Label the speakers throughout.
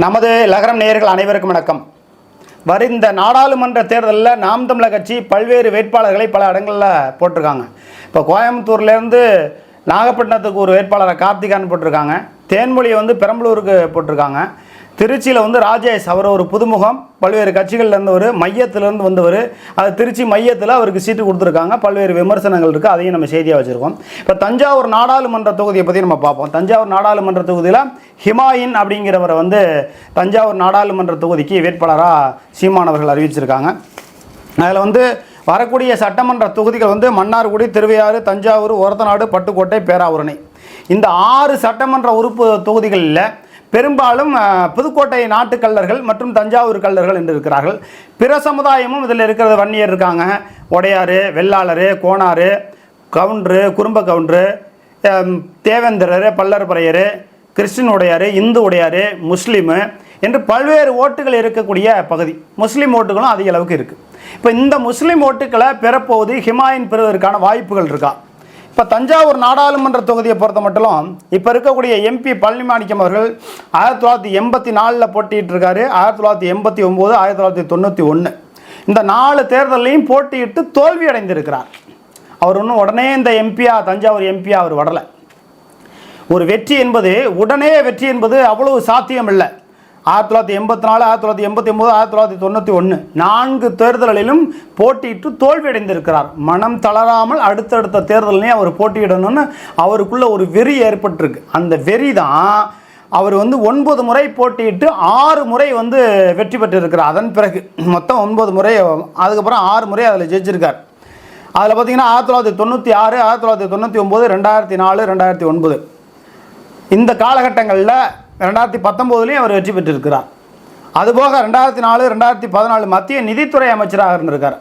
Speaker 1: நமது லகரம் நேயர்கள் அனைவருக்கும் வணக்கம். வருந்த நாடாளுமன்ற தேர்தலில் நாம் தமிழர் கட்சி பல்வேறு வேட்பாளர்களை பல இடங்களில் போட்டிருக்காங்க. இப்போ கோயம்புத்தூர்லேருந்து நாகப்பட்டினத்துக்கு ஒரு வேட்பாளரை கார்த்திகான்னு போட்டிருக்காங்க. தேன்மொழியை வந்து பெரம்பலூருக்கு போட்டிருக்காங்க. திருச்சியில் வந்து ராஜேஷ் அவர் ஒரு புதுமுகம். பல்வேறு கட்சிகள்லேருந்து ஒரு மையத்திலேருந்து வந்தவர். அது திருச்சி மையத்தில் அவருக்கு சீட்டு கொடுத்துருக்காங்க. பல்வேறு விமர்சனங்கள் இருக்குது அதையும் நம்ம செய்தியாக வச்சுருக்கோம். இப்போ தஞ்சாவூர் நாடாளுமன்ற தொகுதியை பற்றி நம்ம பார்ப்போம். தஞ்சாவூர் நாடாளுமன்ற தொகுதியில் ஹிமாயின் அப்படிங்கிறவரை வந்து தஞ்சாவூர் நாடாளுமன்ற தொகுதிக்கு வேட்பாளராக சீமானவர்கள் அறிவிச்சிருக்காங்க. அதில் வந்து வரக்கூடிய சட்டமன்ற தொகுதிகள் வந்து மன்னார்குடி திருவையாறு தஞ்சாவூர் ஒரத்தநாடு பட்டுக்கோட்டை பேராவூரணி. இந்த ஆறு சட்டமன்ற உறுப்பு தொகுதிகளில் பெரும்பாலும் புதுக்கோட்டை நாட்டு கல்லர்கள் மற்றும் தஞ்சாவூர் கல்லர்கள் என்று இருக்கிறார்கள். பிற சமுதாயமும் இதில் இருக்கிறது வன்னியர் இருக்காங்க. உடையாறு வெள்ளாளர் கோணாறு கவுண்டரு குறும்ப கவுண்டரு தேவேந்திரர் பல்லர்பறையர் கிறிஸ்டின் உடையார் இந்து உடையார் முஸ்லீமு என்று பல்வேறு ஓட்டுகள் இருக்கக்கூடிய பகுதி. முஸ்லீம் ஓட்டுகளும் அதிக அளவுக்கு இருக்குது இப்போ இந்த முஸ்லீம் ஓட்டுக்களை பெறப்போவது ஹிமாயின் பெறுவதற்கான வாய்ப்புகள் இருக்கா? இப்போ தஞ்சாவூர் நாடாளுமன்ற தொகுதியை பொறுத்த மட்டும் இப்போ இருக்கக்கூடிய எம்பி பழனிமாணிக்கம் அவர்கள் ஆயிரத்தி தொள்ளாயிரத்தி எண்பத்தி நாலில் போட்டிட்டு இருக்காரு ஆயிரத்தி தொள்ளாயிரத்தி எண்பத்தி ஒம்பது ஆயிரத்தி தொள்ளாயிரத்தி தொண்ணூற்றி ஒன்று இந்த நாலு தேர்தலையும் போட்டியிட்டு தோல்வி அடைந்திருக்கிறார். அவர் இன்னும் உடனே இந்த எம்பியா தஞ்சாவூர் எம்பியா அவர் வரலை. ஒரு வெற்றி என்பது உடனே வெற்றி என்பது அவ்வளவு சாத்தியம் இல்லை ஆயிரத்தி தொள்ளாயிரத்தி எண்பத்தி நாலு ஆயிரத்தி தொள்ளாயிரத்தி எண்பத்தி ஒம்பது ஆயிரத்தி தொள்ளாயிரத்தி தொண்ணூற்றி ஒன்று நான்கு தேர்தல்களிலும் போட்டியிட்டு தோல்வியடைந்திருக்கிறார். மனம் தளராமல் அடுத்தடுத்த தேர்தலையும் அவர் போட்டியிடணும்னு அவருக்குள்ள ஒரு வெறி ஏற்பட்டிருக்கு. அந்த வெறி தான் அவர் வந்து ஒன்பது முறை போட்டியிட்டு ஆறு முறை வந்து வெற்றி பெற்றிருக்கிறார். அதன் பிறகு மொத்தம் ஒன்பது முறை அதுக்கப்புறம் ஆறு முறை அதில் ஜெயிச்சிருக்கார். அதில் பார்த்தீங்கன்னா ஆயிரத்தி தொள்ளாயிரத்தி தொண்ணூற்றி ஆறு ஆயிரத்தி தொள்ளாயிரத்தி தொண்ணூற்றி ஒம்பது ரெண்டாயிரத்தி நாலு ரெண்டாயிரத்தி ஒன்பது. இந்த காலகட்டங்களில் ரெண்டாயிரத்தி பத்தொம்போதுலேயும் அவர் வெற்றி பெற்றிருக்கிறார். அதுபோக ரெண்டாயிரத்தி நாலு ரெண்டாயிரத்தி பதினாலு மத்திய நிதித்துறை அமைச்சராக இருந்திருக்கார்.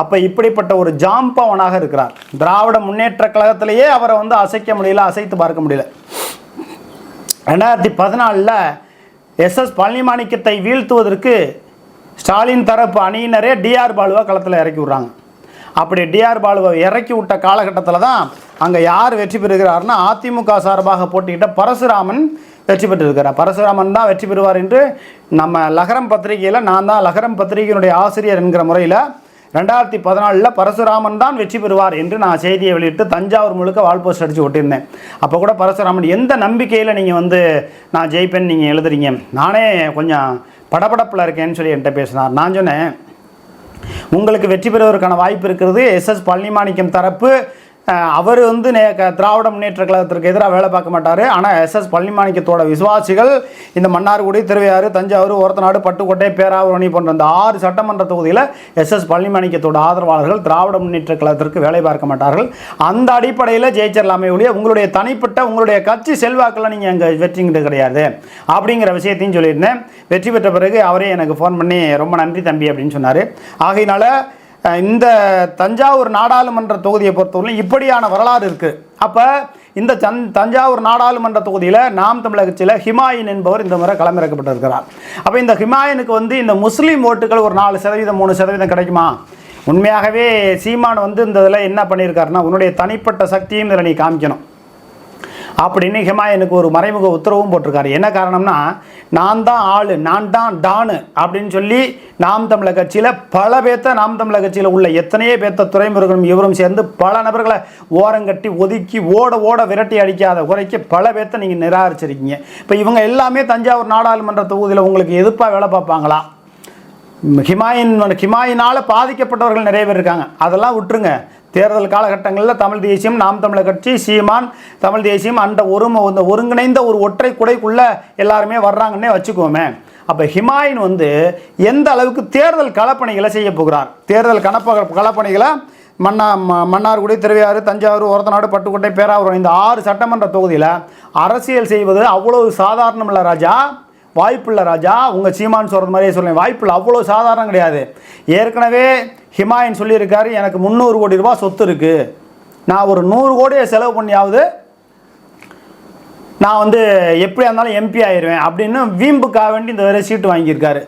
Speaker 1: அப்போ இப்படிப்பட்ட ஒரு ஜாம்பவனாக இருக்கிறார். திராவிட முன்னேற்ற கழகத்திலேயே அவரை வந்து அசைக்க முடியல அசைத்து பார்க்க முடியல. ரெண்டாயிரத்தி பதினாலில் எஸ்எஸ் பழனிமாணிக்கத்தை வீழ்த்துவதற்கு ஸ்டாலின் தரப்பு அணியினரே டிஆர் பாலுவை களத்தில் இறக்கி விட்றாங்க. அப்படி டிஆர் பாலுவை இறக்கி விட்ட காலகட்டத்தில் தான் அங்கே யார் வெற்றி பெறுகிறார்னா அதிமுக சார்பாக போட்டியிட்ட பரசுராமன் வெற்றி பெற்றிருக்கிறார். பரசுராமன் தான் வெற்றி பெறுவார் என்று நம்ம லகரம் பத்திரிகையில் நான் தான் லகரம் பத்திரிகையினுடைய ஆசிரியர் என்கிற முறையில் ரெண்டாயிரத்தி பதினாலில் பரசுராமன் தான் வெற்றி பெறுவார் என்று நான் செய்தியை வெளியிட்டு தஞ்சாவூர் முழுக்க வால் போஸ்ட் அடித்து ஒட்டியிருந்தேன். அப்போ கூட பரசுராமன் எந்த நம்பிக்கையில் நீங்கள் வந்து நான் ஜெயிப்பேன் நீங்கள் எழுதுறீங்க? நானே கொஞ்சம் படபடப்பில் இருக்கேன்னு சொல்லி என்கிட்ட பேசினார். நான் சொன்னேன் உங்களுக்கு வெற்றி பெறுவதற்கான வாய்ப்பு இருக்கிறது. எஸ்எஸ் பழனிமாணிக்கம் தரப்பு அவர் வந்து நே திராவிட முன்னேற்ற கழகத்திற்கு எதிராக வேலை பார்க்க மாட்டார். ஆனால் எஸ்எஸ் பழனிமாணிக்கத்தோட விசுவாசிகள் இந்த மன்னார்குடி திருவையாறு தஞ்சாவூர் ஒரத்தநாடு பட்டுக்கோட்டை பேராவூரணி போன்ற அந்த ஆறு சட்டமன்ற தொகுதியில் எஸ்எஸ் பழனிமாணிக்கத்தோட ஆதரவாளர்கள் திராவிட முன்னேற்ற கழகத்திற்கு வேலை பார்க்க மாட்டார்கள். அந்த அடிப்படையில் ஜெயிச்சிடலாமே ஒழிய உங்களுடைய தனிப்பட்ட உங்களுடைய கட்சி செல்வாக்கெல்லாம் நீங்கள் அங்கே வெற்றிங்கிறது கிடையாது. அப்படிங்கிற விஷயத்தையும் சொல்லியிருந்தேன். வெற்றி பெற்ற பிறகு அவரே எனக்கு ஃபோன் பண்ணி ரொம்ப நன்றி தம்பி அப்படின்னு சொன்னார். ஆகையினால இந்த தஞ்சாவூர் நாடாளுமன்ற தொகுதியை பொறுத்தவரை இப்படியான வரலாறு இருக்குது அப்போ இந்த தன் தஞ்சாவூர் நாடாளுமன்ற தொகுதியில் நாம் தமிழக கட்சியில் ஹிமாயின் என்பவர் இந்த முறை களமிறக்கப்பட்டிருக்கிறார். அப்போ இந்த ஹிமாயனுக்கு வந்து இந்த முஸ்லீம் ஓட்டுகள் ஒரு நாலு சதவீதம் மூணு சதவீதம் கிடைக்குமா? உண்மையாகவே சீமான் வந்து இந்த இதில் என்ன பண்ணியிருக்காருன்னா உன்னுடைய தனிப்பட்ட சக்தியும் இதில் நீ காமிக்கணும். அப்படின்னு ஹிமாயனுக்கு ஒரு மறைமுக உத்தரவும் போட்டிருக்காரு. என்ன காரணம்னா நான் தான் ஆளு நான் தான் டானு அப்படின்னு சொல்லி நாம் தமிழக கட்சியில் பல பேர்த்த நாம் தமிழக கட்சியில் உள்ள எத்தனையோ பேர்த்த துறைமுருகனும் இவரும் சேர்ந்து பல நபர்களை ஓரங்கட்டி ஒதுக்கி ஓட ஓட விரட்டி அடிக்காத குறைக்கு பல பேர்த்த நீங்கள் நிராகரிச்சிருக்கீங்க. இப்போ இவங்க எல்லாமே தஞ்சாவூர் நாடாளுமன்ற தொகுதியில் உங்களுக்கு எதிர்ப்பாக வேலை பார்ப்பாங்களா? ஹிமாயின் ஹிமாயினால் பாதிக்கப்பட்டவர்கள் நிறைய பேர் இருக்காங்க. அதெல்லாம் விட்டுருங்க. தேர்தல் காலகட்டங்களில் தமிழ் தேசியம் நாம் தமிழர் கட்சி சீமான் தமிழ் தேசியம் அந்த ஒரு இந்த ஒருங்கிணைந்த ஒரு ஒற்றை குடைக்குள்ளே எல்லாருமே வர்றாங்கன்னே வச்சுக்கோமே. அப்போ ஹிமாயின் வந்து எந்த அளவுக்கு தேர்தல் களப்பணிகளை செய்ய போகிறார்? தேர்தல் கணப்ப களப்பணிகளை மன்னா ம- மன்னார்குடி திருவையாறு தஞ்சாவூர் ஒரத்தநாடு பட்டுக்கோட்டை பேராவூர் இந்த ஆறு சட்டமன்ற தொகுதியில் அரசியல் செய்வது அவ்வளவு சாதாரணம் இல்லை ராஜா. வாய்ப்பில்லை ராஜா உங்கள் சீமான் சொல்கிறது மாதிரியே சொல்லுவேன் வாய்ப்பில்லை அவ்வளோ சாதாரணம் கிடையாது. ஏற்கனவே ஹிமாயன் சொல்லியிருக்காரு எனக்கு முந்நூறு கோடி ரூபாய் சொத்து இருக்குது நான் ஒரு நூறு கோடியை செலவு பண்ணியாவது நான் வந்து எப்படியா இருந்தாலும் எம்பி ஆயிடுவேன் அப்படின்னு வீம்புக்காக வேண்டி இந்த வரை சீட்டு வாங்கியிருக்காரு.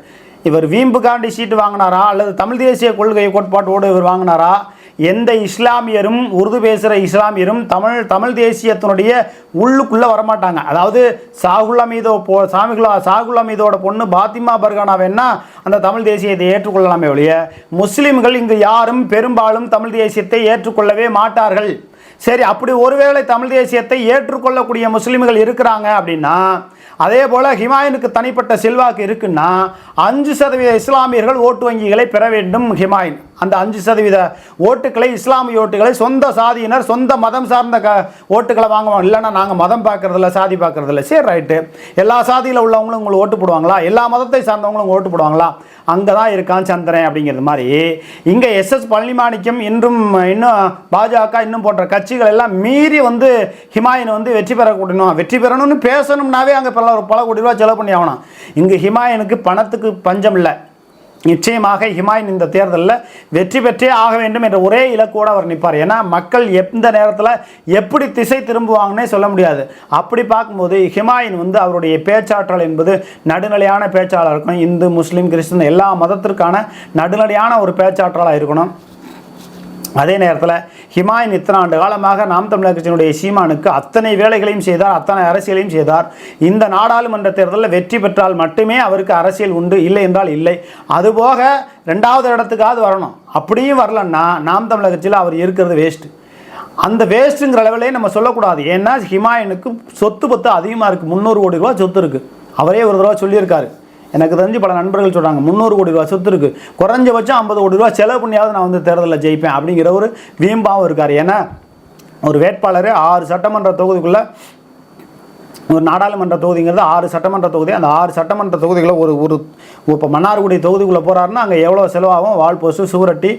Speaker 1: இவர் வீம்புக்காண்டி சீட்டு வாங்கினாரா? அல்லது தமிழ் தேசிய கொள்கை கோட்பாட்டோடு இவர் வாங்கினாரா? எந்த இஸ்லாமியரும் உருது பேசுகிற இஸ்லாமியரும் தமிழ் தமிழ் தேசியத்தினுடைய உள்ளுக்குள்ளே வரமாட்டாங்க. அதாவது சாகுல்லா மீதோ போ சாமிகுலா சாகுல்லா மீதோட பொண்ணு பாத்திமா பர்கானா வேணா அந்த தமிழ் தேசியத்தை ஏற்றுக்கொள்ளலாமே ஒழிய முஸ்லீம்கள் இங்கு யாரும் பெரும்பாலும் தமிழ் தேசியத்தை ஏற்றுக்கொள்ளவே மாட்டார்கள். சரி அப்படி ஒருவேளை தமிழ் தேசியத்தை ஏற்றுக்கொள்ளக்கூடிய முஸ்லீம்கள் இருக்கிறாங்க அப்படின்னா அதே போல் ஹிமாயனுக்கு தனிப்பட்ட செல்வாக்கு இருக்குன்னா அஞ்சு சதவீத இஸ்லாமியர்கள் ஓட்டு வங்கிகளை பெற வேண்டும் ஹிமாயின். அந்த அஞ்சு சதவீத ஓட்டுகளை இஸ்லாமிய ஓட்டுகளை சொந்த சாதியினர் சொந்த மதம் சார்ந்த க ஓட்டுகளை வாங்குவாங்க. இல்லைன்னா நாங்கள் மதம் பார்க்குறதில்ல சாதி பார்க்குறதில்ல. சரி ரைட்டு எல்லா சாதியில் உள்ளவங்களும் உங்களுக்கு ஓட்டு போடுவாங்களா? எல்லா மதத்தை சார்ந்தவங்களும் ஓட்டு போடுவாங்களா? அங்கே தான் இருக்கான் சந்திரன் அப்படிங்கிறது மாதிரி. இங்கே எஸ்எஸ் பழனிமாணிக்கம் இன்றும் இன்னும் பாஜக இன்னும் போன்ற கட்சிகள் எல்லாம் மீறி வந்து ஹிமாயன் வந்து வெற்றி பெறக்கூடணும் வெற்றி பெறணும்னு பேசணும்னாவே அங்கே பல பல கோடி ரூபா செலவு பண்ணி ஆகணும். இங்கே ஹிமாயனுக்கு பணத்துக்கு பஞ்சம் இல்லை. நிச்சயமாக ஹிமாயின் இந்த தேர்தலில் வெற்றி பெற்றே ஆக வேண்டும் என்ற ஒரே இலக்கோடு அவர் நிற்பார். ஏன்னா மக்கள் எந்த நேரத்தில் எப்படி திசை திரும்புவாங்கன்னே சொல்ல முடியாது. அப்படி பார்க்கும்போது ஹிமாயின் வந்து அவருடைய பேச்சாற்றல் என்பது நடுநிலையான பேச்சாளர் இருக்கணும். இந்து முஸ்லீம் கிறிஸ்டின் எல்லா மதத்திற்கான நடுநிலையான ஒரு பேச்சாற்றலாக இருக்கணும். அதே நேரத்தில் ஹிமாயின் இத்தனை ஆண்டு காலமாக நாம் தமிழர் கட்சியினுடைய சீமானுக்கு அத்தனை வேலைகளையும் செய்தார் அத்தனை அரசியலையும் செய்தார். இந்த நாடாளுமன்ற தேர்தலில் வெற்றி பெற்றால் மட்டுமே அவருக்கு அரசியல் உண்டு இல்லை என்றால் இல்லை. அதுபோக ரெண்டாவது இடத்துக்காவது வரணும். அப்படியும் வரலன்னா நாம் தமிழர் கட்சியில் அவர் இருக்கிறது வேஸ்ட்டு அந்த வேஸ்ட்டுங்கிற அளவிலே நம்ம சொல்லக்கூடாது. ஏன்னா ஹிமாயனுக்கு சொத்து பத்து அதிகமாக இருக்குது முந்நூறு கோடி ரூபா சொத்து இருக்குது அவரே ஒரு தடவை சொல்லியிருக்காரு. எனக்கு தெரிஞ்சு பல நண்பர்கள் சொல்கிறாங்க முந்நூறு கோடி ரூபா சொத்து இருக்குது குறைஞ்சபட்சம் ஐம்பது கோடி ரூபா செலவு பண்ணியாவது நான் வந்து தேர்தலில் ஜெயிப்பேன் அப்படிங்கிற ஒரு வீம்பாவும் இருக்கார். ஏன்னா ஒரு வேட்பாளர் ஆறு சட்டமன்ற தொகுதிக்குள்ளே ஒரு நாடாளுமன்ற தொகுதிங்கிறது ஆறு சட்டமன்ற தொகுதி. அந்த ஆறு சட்டமன்ற தொகுதிகளை ஒரு ஒரு இப்போ மன்னார்குடி தொகுதிக்குள்ளே போகிறாருன்னா அங்கே எவ்வளோ செலவாகும்? வால் போஸ்ட்டு சுவரட்டி.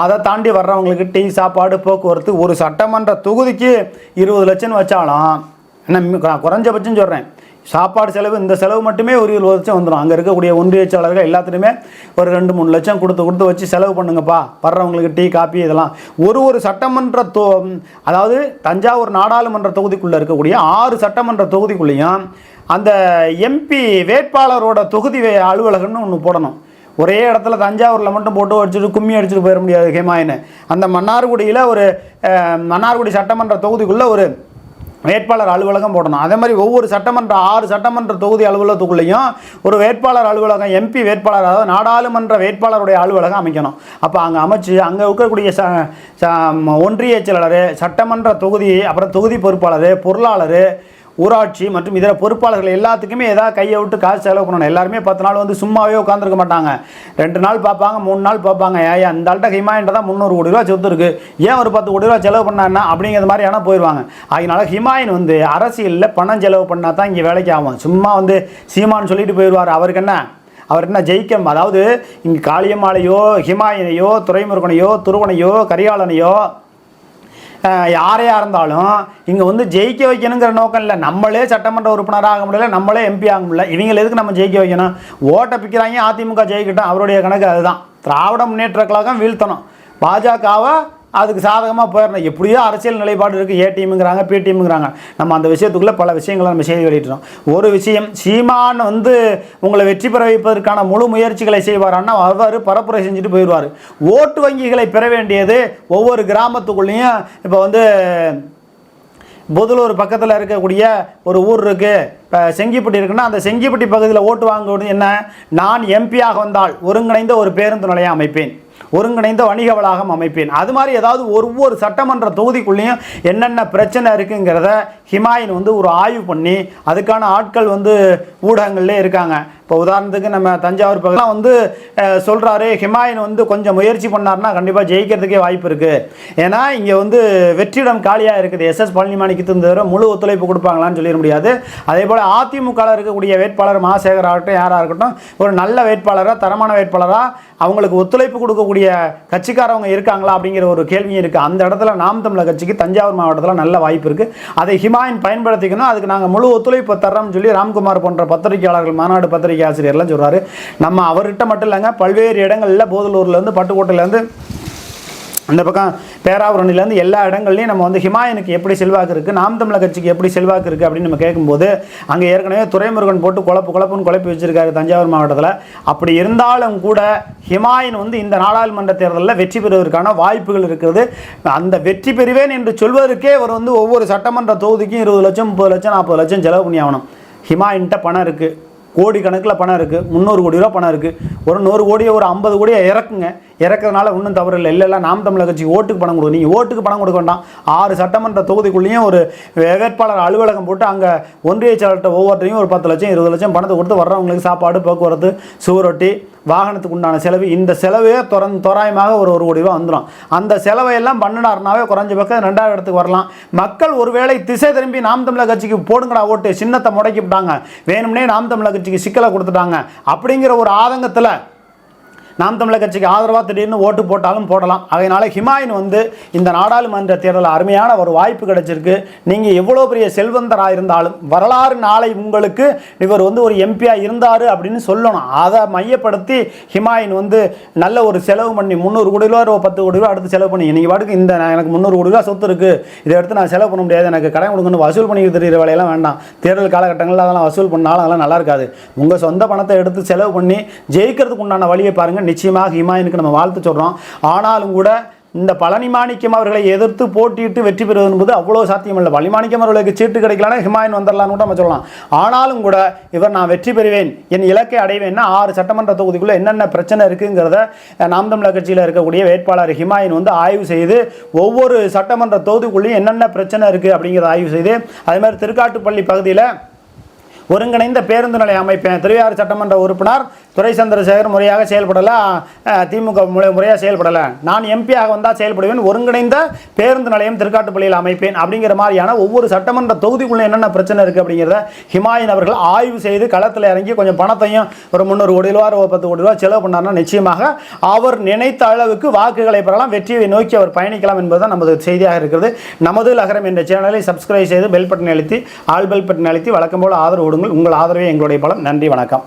Speaker 1: அதை தாண்டி வர்றவங்களுக்கு டீ சாப்பாடு போக்குவரத்து ஒரு சட்டமன்ற தொகுதிக்கு இருபது லட்சம் வச்சாலும் என்ன குறைஞ்சபட்சம் சொல்கிறேன் சாப்பாடு செலவு இந்த செலவு மட்டுமே ஒரு இருபது லட்சம் வந்துடும் அங்கே இருக்கக்கூடிய ஒன்றியச்சாளர்கள் எல்லாத்துலேயுமே ஒரு ரெண்டு மூணு லட்சம் கொடுத்து கொடுத்து வச்சு செலவு பண்ணுங்கப்பா. வர்றவங்களுக்கு டீ காப்பி இதெல்லாம். ஒரு ஒரு சட்டமன்ற தொ அதாவது தஞ்சாவூர் நாடாளுமன்ற தொகுதிக்குள்ளே இருக்கக்கூடிய ஆறு சட்டமன்ற தொகுதிக்குள்ளேயும் அந்த எம்பி வேட்பாளரோட தொகுதி அலுவலகம்னு ஒன்று போடணும். ஒரே இடத்துல தஞ்சாவூரில் மட்டும் போட்டு வச்சுட்டு கும்மி அடிச்சுட்டு போயிட முடியாது ஹேமாயின்னு. அந்த மன்னார்குடியில் ஒரு மன்னார்குடி சட்டமன்ற தொகுதிக்குள்ளே ஒரு வேட்பாளர் அலுவலகம் போடணும். அதே மாதிரி ஒவ்வொரு சட்டமன்ற ஆறு சட்டமன்ற தொகுதி அலுவலகத்துக்குள்ளேயும் ஒரு வேட்பாளர் அலுவலகம் எம்பி வேட்பாளர் அதாவது நாடாளுமன்ற வேட்பாளருடைய அலுவலகம் அமைக்கணும். அப்போ அங்கே அமைச்சு அங்கே இருக்கக்கூடிய ச ச- ஒன்றிய செயலாளர் சட்டமன்ற தொகுதி அப்புறம் தொகுதி பொறுப்பாளர் பொருளாளர் ஊராட்சி மற்றும் இதர பொறுப்பாளர்கள் எல்லாத்துக்குமே ஏதாவது கையை விட்டு காசு செலவு பண்ணணும். எல்லாருமே பத்து நாள் வந்து சும்மாவே உட்காந்துருக்க மாட்டாங்க. ரெண்டு நாள் பார்ப்பாங்க மூணு நாள் பார்ப்பாங்க. ஏன் அந்த ஆள்கிட்ட ஹிமாயின்ட்டு தான் முந்நூறு கோடி ரூபா சொத்து இருக்குது ஏன் ஒரு பத்து கோடி ரூபா செலவு பண்ணான்னா அப்படிங்கிற மாதிரி ஆனால் போயிடுவாங்க அதனால ஹிமாயின் வந்து அரசியலில் பணம் செலவு பண்ணால் தான் இங்கே வேலைக்கு ஆகும் சும்மா வந்து சீமான்னு சொல்லிட்டு போயிடுவார் அவருக்கு என்ன? அவர் என்ன ஜெயிக்கம்? அதாவது இங்கே காளியம்மாளையோ ஹிமாயனையோ துறைமுருகனையோ துருவனையோ கரிகாலனையோ யாரையாக யாரையா இருந்தாலும் இங்கே வந்து ஜெயிக்க வைக்கணுங்கிற நோக்கம் இல்லை. நம்மளே சட்டமன்ற உறுப்பினராக ஆக முடியல நம்மளே எம்பி ஆக முடியல. இவங்களை எதுக்கு நம்ம ஜெயிக்க வைக்கணும்? ஓட்டை பிக்கிறாங்க அதிமுக ஜெயிக்கட்டும். அவருடைய கணக்கு அதுதான். திராவிட முன்னேற்ற கழகம் வீழ்த்தணும். பாஜகவை அதுக்கு சாதகமாக போயிடணும். எப்படியோ அரசியல் நிலைப்பாடு இருக்குது ஏ டீமுங்கிறாங்க பி டீமுங்கிறாங்க நம்ம அந்த விஷயத்துக்குள்ளே பல விஷயங்களை நம்ம செய்தி வெளியிட்டோம் ஒரு விஷயம் சீமான் வந்து உங்களை வெற்றி பெற வைப்பதற்கான முழு முயற்சிகளை செய்வாரான்னா அவர் பரப்புரை செஞ்சுட்டு போயிடுவார். ஓட்டு வங்கிகளை பெற வேண்டியது ஒவ்வொரு கிராமத்துக்குள்ளேயும் இப்போ வந்து பொதுலூர் பக்கத்தில் இருக்கக்கூடிய ஒரு ஊர் இருக்குது இப்போ செங்கிப்பட்டி இருக்குன்னா அந்த செங்கிப்பட்டி பகுதியில் ஓட்டு வாங்குவது என்ன? நான் எம்பியாக வந்தால் ஒருங்கிணைந்த ஒரு பேருந்து நிலையம் அமைப்பேன். ஒருங்கிணைந்த வணிக வளாகம் அமைப்பேன். அது மாதிரி ஏதாவது ஒவ்வொரு சட்டமன்ற தொகுதிக்குள்ளேயும் என்னென்ன பிரச்சனை இருக்குங்கிறத ஹிமாயின் வந்து ஒரு ஆய்வு பண்ணி அதுக்கான ஆட்கள் வந்து ஊடகங்கள்லே இருக்காங்க. இப்போ உதாரணத்துக்கு நம்ம தஞ்சாவூர் பக்கம் வந்து சொல்கிறாரு ஹிமாயின் வந்து கொஞ்சம் முயற்சி பண்ணாருன்னா கண்டிப்பாக ஜெயிக்கிறதுக்கே வாய்ப்பு இருக்குது ஏன்னா இங்கே வந்து வெற்றிடம் காலியாக இருக்குது. எஸ்எஸ் பழனிமாணிக்கு தவிர முழு ஒத்துழைப்பு கொடுப்பாங்களான்னு சொல்லிட முடியாது. அதே போல் அதிமுகவில் இருக்கக்கூடிய வேட்பாளர் மகாசேகர் ஆகட்டும் யாராக இருக்கட்டும் ஒரு நல்ல வேட்பாளராக தரமான வேட்பாளராக அவங்களுக்கு ஒத்துழைப்பு கொடுக்கக்கூடிய கட்சிக்காரவங்க இருக்காங்களா அப்படிங்கிற ஒரு கேள்வியும் இருக்குது அந்த இடத்துல நாம் தமிழர் கட்சிக்கு தஞ்சாவூர் மாவட்டத்தில் நல்ல வாய்ப்பு இருக்குது அதை ஹிமாயின் பயன்படுத்திக்கணும். அதுக்கு நாங்கள் முழு ஒத்துழைப்பு தர்றோம்னு சொல்லி ராம்குமார் போன்ற பத்திரிகையாளர்கள் மாநாடு பத்திரிகை ஆசிரியர்லாம் சொல்கிறாரு நம்ம அவர்கிட்ட மட்டும் இல்லைங்க பல்வேறு இடங்களில் போதலூர்லேருந்து பட்டுக்கோட்டையிலேருந்து அந்த பக்கம் பேராவூரணிலேருந்து எல்லா இடங்கள்லையும் நம்ம வந்து ஹிமாயனுக்கு எப்படி செல்வாக்கு இருக்குது நாம் தமிழக கட்சிக்கு எப்படி செல்வாக்கு இருக்குது அப்படின்னு நம்ம கேட்கும்போது அங்கே ஏற்கனவே துறைமுருகன் போட்டு குழப்பு குழப்புன்னு குழப்பி வச்சிருக்காரு தஞ்சாவூர் மாவட்டத்தில். அப்படி இருந்தாலும் கூட ஹிமாயன் வந்து இந்த நாடாளுமன்ற தேர்தலில் வெற்றி பெறுவதற்கான வாய்ப்புகள் இருக்கிறது. அந்த வெற்றி பெறுவேன் என்று சொல்வதற்கே அவர் வந்து ஒவ்வொரு சட்டமன்ற தொகுதிக்கும் இருபது லட்சம் முப்பது லட்சம் நாற்பது லட்சம் செலவு பண்ணி ஆகணும். ஹிமாயின்ட்ட பணம் இருக்குது கோடி கணக்கில் பணம் இருக்குது முந்நூறு கோடி ரூபா பணம் இருக்குது ஒரு நூறு கோடியை ஒரு ஐம்பது கோடியை இறக்குங்க. இறக்குறதுனால ஒன்றும் தவறு இல்லை. இல்லை நாம் தமிழக கட்சி ஓட்டுக்கு பணம் கொடுக்கணும் நீங்கள் ஓட்டுக்கு பணம் கொடுக்க வேண்டாம். ஆறு சட்டமன்ற தொகுதிக்குள்ளேயும் ஒரு வேட்பாளர் அலுவலகம் போட்டு அங்கே ஒன்றிய செயலர்கிட்ட ஒவ்வொருத்தரையும் ஒரு பத்து லட்சம் இருபது லட்சம் பணத்தை கொடுத்து வர்றவங்களுக்கு சாப்பாடு போக்குவரத்து சுவரொட்டி வாகனத்துக்கு உண்டான செலவு. இந்த செலவே தொடர்ந்து தோராயமாக ஒரு ஒரு கோடி ரூபா வந்துடும் அந்த செலவையெல்லாம் பண்ணினாருனாவே குறைஞ்ச பக்கம் ரெண்டாவது இடத்துக்கு வரலாம். மக்கள் ஒருவேளை திசை திரும்பி நாம் தமிழர் கட்சிக்கு போடுங்கடா ஓட்டு சின்னத்தை முடக்கி விட்டாங்க. வேணும்னே நாம் தமிழர் கட்சிக்கு சிக்கலை கொடுத்துட்டாங்க. அப்படிங்கிற ஒரு ஆதங்கத்தில் நாம் தமிழர் கட்சிக்கு ஆதரவாக திடீர்னு ஓட்டு போட்டாலும் போடலாம். அதனால் ஹிமாயின் வந்து இந்த நாடாளுமன்ற தேர்தலில் அருமையான ஒரு வாய்ப்பு கிடைச்சிருக்கு. நீங்கள் எவ்வளோ பெரிய செல்வந்தராக இருந்தாலும் வரலாறு நாளை உங்களுக்கு இவர் வந்து ஒரு எம்பியாக இருந்தார் அப்படின்னு சொல்லணும். அதை மையப்படுத்தி ஹிமாயின் வந்து நல்ல ஒரு செலவு பண்ணி முந்நூறு கோடி ரூபா ஒரு பத்து கோடி ரூபா அடுத்து செலவு பண்ணி நீங்கள் பாட்டுக்கு இந்த எனக்கு முந்நூறு கோடி ரூபா சொத்து இருக்குது இதை எடுத்து நான் செலவு பண்ண முடியாது. எனக்கு கடன் கொடுங்கன்னு வசூல் பண்ணி தெரிகிற வேலையெல்லாம் வேண்டாம். தேர்தல் காலகட்டங்களில் அதெல்லாம் வசூல் பண்ணாலும் அதெல்லாம் நல்லா இருக்காது. உங்கள் சொந்த பணத்தை எடுத்து செலவு பண்ணி ஜெயிக்கிறதுக்கு உண்டான வழியை பாருங்கள் நிச்சயமாக ஹிமாயனுக்கு நம்ம வாழ்த்து சொல்கிறோம் ஆனாலும் கூட இந்த பழனி மாணிக்கம் அவர்களை எதிர்த்து போட்டியிட்டு வெற்றி பெறுவது என்பது அவ்வளோ சாத்தியமில்லை. பழனி மாணிக்கம் அவர்களுக்கு சீட்டு கிடைக்கலனா ஹிமாயன் வந்துடலான்னு கூட நம்ம சொல்லலாம். ஆனாலும் கூட இவர் நான் வெற்றி பெறுவேன் என் இலக்கை அடைவேன்னா ஆறு சட்டமன்ற தொகுதிக்குள்ளே என்னென்ன பிரச்சனை இருக்குங்கிறத நாம் தமிழர் கட்சியில் இருக்கக்கூடிய வேட்பாளர் ஹிமாயன் வந்து ஆய்வு செய்து ஒவ்வொரு சட்டமன்ற தொகுதிக்குள்ளேயும் என்னென்ன பிரச்சனை இருக்குது அப்படிங்கிறத ஆய்வு செய்து அதே மாதிரி திருக்காட்டுப்பள்ளி பகுதியில் ஒருங்கிணைந்த பேருந்து நிலைய அமைப்பேன் திருவையாறு சட்டமன்ற உறுப்பினர் துறை சந்திரசேகர் முறையாக செயல்படலை திமுக முறை முறையாக செயல்படலை. நான் எம்பியாக வந்தால் செயல்படுவேன். ஒருங்கிணைந்த பேருந்து நிலையம் திருக்காட்டுப்பள்ளியில் அமைப்பேன். அப்படிங்கிற மாதிரியான ஒவ்வொரு சட்டமன்ற தொகுதிக்குள்ளே என்னென்ன பிரச்சனை இருக்குது அப்படிங்கிறத ஹிமாயின் அவர்கள் ஆய்வு செய்து களத்தில் இறங்கி கொஞ்சம் பணத்தையும் ஒரு முந்நூறு கோடி ரூபா ஒரு பத்து கோடி ரூபா செலவு பண்ணார்னா நிச்சயமாக அவர் நினைத்த அளவுக்கு வாக்குகளை பெறலாம். வெற்றியை நோக்கி அவர் பயணிக்கலாம் என்பதுதான் நமது செய்தியாக இருக்கிறது. நமது லகரம் என்ற சேனலை சப்ஸ்கிரைப் செய்து பெல் பட்டன் அழுத்தி ஆல் பெல் பட்டன் அழுத்தி வழக்கம் போல் ஆதரவு கொள்ளுங்கள் உங்கள் ஆதரவே எங்களுடைய பலம். நன்றி வணக்கம்.